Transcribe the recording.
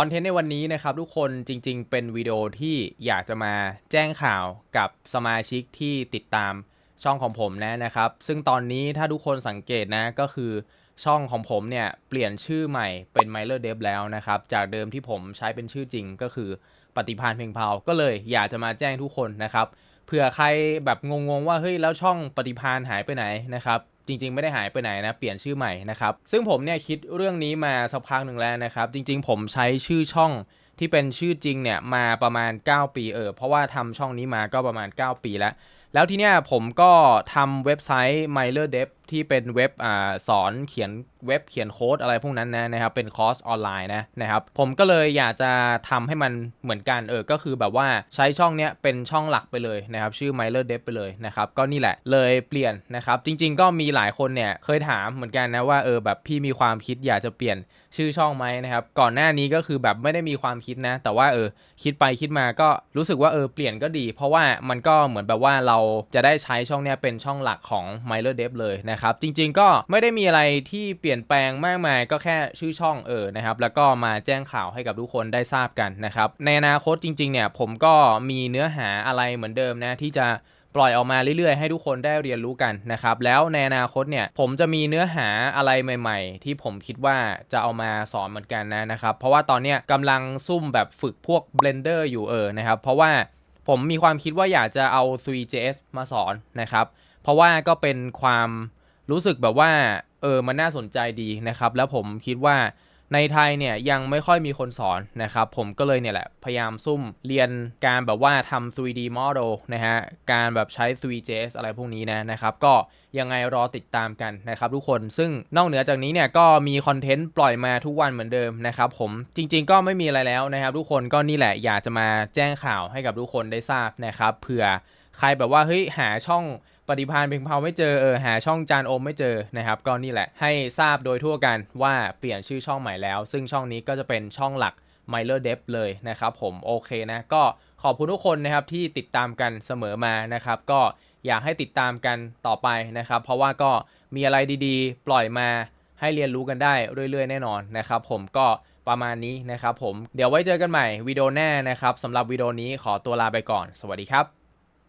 คอนเทนต์ในวันนี้นะครับทุกคนจริง ๆ เป็นวิดีโอที่อยากจะมาแจ้งข่าวกับสมาชิกที่ติดตามช่องของผมนะนะครับ ซึ่งตอนนี้ถ้าทุกคนสังเกตนะก็คือช่องของผมเนี่ยเปลี่ยนชื่อใหม่เป็น m i l e r Dev แล้วนะครับ จากเดิมที่ผมใช้เป็นชื่อจริงก็คือปฏิพานเพ่งเผาก็เลยอยากจะมาแจ้งทุกคนนะครับเผื่อใครแบบงงๆว่าเฮ้ยแล้วช่องปฏิพานหายไปไหนนะครับ จริง ๆ ไม่ได้หายไปไหนนะ เปลี่ยนชื่อใหม่นะครับ ซึ่งผมเนี่ยคิดเรื่องนี้มาสักพักหนึ่งแล้วนะครับ จริง ๆ ผมใช้ชื่อช่องที่เป็นชื่อจริงเนี่ยมาประมาณ 9 ปีเออเพราะว่าทำช่องนี้มาก็ประมาณ 9 ปีแล้ว แล้วที่เนี้ยผมก็ทำเว็บไซต์ m i l e r Dev ที่เป็นเว็บอ่าสอนเขียนเว็บเขียนโค้ดอะไรพวกนั้นนะนะครับเป็นคอร์สออนไลน์นะนะครับผมก็เลยอยากจะทำให้มันเหมือนกันเออก็คือแบบว่าใช้ช่องเนี้ยเป็นช่องหลักไปเลยนะครับชื่อ m i l e r Dev ไปเลยนะครับก็นี่แหละเลยเปลี่ยนนะครับจริง ๆ ก็มีหลายคนเนี่ยเคยถามเหมือนกันนะว่าเออแบบพี่มีความคิดอยากจะเปลี่ยนชื่อช่องไหมนะครับก่อนหน้านี้ก็คือแบบไม่ได้มีความคิดนะ แต่ว่าเออคิดไปคิดมาก็รู้สึกว่าเออเปลี่ยนก็ดี เพราะว่ามันก็เหมือนแบบว่าเราจะได้ใช้ช่องเนี้ยเป็นช่องหลักของ m i l e r Dev เลยนะครับ จริงๆก็ไม่ได้มีอะไรที่เปลี่ยนแปลงมากมายก็แค่ชื่อช่องเออนะครับ แล้วก็มาแจ้งข่าวให้กับทุกคนได้ทราบกันนะครับ ในอนาคตจริงๆเนี่ยผมก็มีเนื้อหาอะไรเหมือนเดิมนะที่จะปล่อยออกมาเรื่อยๆ ให้ทุกคนได้เรียนรู้กันนะครับ แล้วในอนาคตเนี่ยผมจะมีเนื้อหาอะไรใหม่ ๆ ที่ผมคิดว่าจะเอามาสอนเหมือนกันนะนะครับ เพราะว่าตอนเนี้ยกำลังซุ่มแบบฝึกพวก Blender อยู่เออนะครับ เพราะว่าผมมีความคิดว่าอยากจะเอา 3js มาสอนนะครับ เพราะว่าก็เป็นความ รู้สึกแบบว่าเออมันน่าสนใจดีนะครับ แล้วผมคิดว่าในไทยเนี่ยยังไม่ค่อยมีคนสอนนะครับ ผมก็เลยเนี่ยแหละพยายามซุ่มเรียนการแบบว่าทำ 3D model นะฮะ การแบบใช้ 3js อะไรพวกนี้นะนะครับ ก็ยังไงรอติดตามกันนะครับทุกคน ซึ่งนอกเหนือจากนี้เนี่ยก็มีคอนเทนต์ปล่อยมาทุกวันเหมือนเดิมนะครับผม จริงๆก็ไม่มีอะไรแล้วนะครับ ทุกคนก็นี่แหละอยากจะมาแจ้งข่าวให้กับทุกคนได้ทราบนะครับเผื่อ ใครแบบว่าเฮ้ยหาช่องปฏิพานเพียงเผาไม่เจอเออหาช่องจานโอมไม่เจอนะครับก็นี่แหละให้ทราบโดยทั่วกันว่าเปลี่ยนชื่อช่องใหม่แล้ว ซึ่งช่องนี้ก็จะเป็นช่องหลัก m i l e r Dev เลยนะครับผมโอเคนะก็ขอบคุณทุกคนนะครับที่ติดตามกันเสมอมานะครับก็อยากให้ติดตามกันต่อไปนะครับ เพราะว่าก็มีอะไรดีๆ ปล่อยมาให้เรียนรู้กันได้เรื่อยๆ แน่นอนนะครับผมก็ประมาณนี้นะครับผมเดี๋ยวไว้เจอกันใหม่วิดีโอหน้านะครับสำหรับวิดีโอนี้ขอตัวลาไปก่อน สวัสดีครับ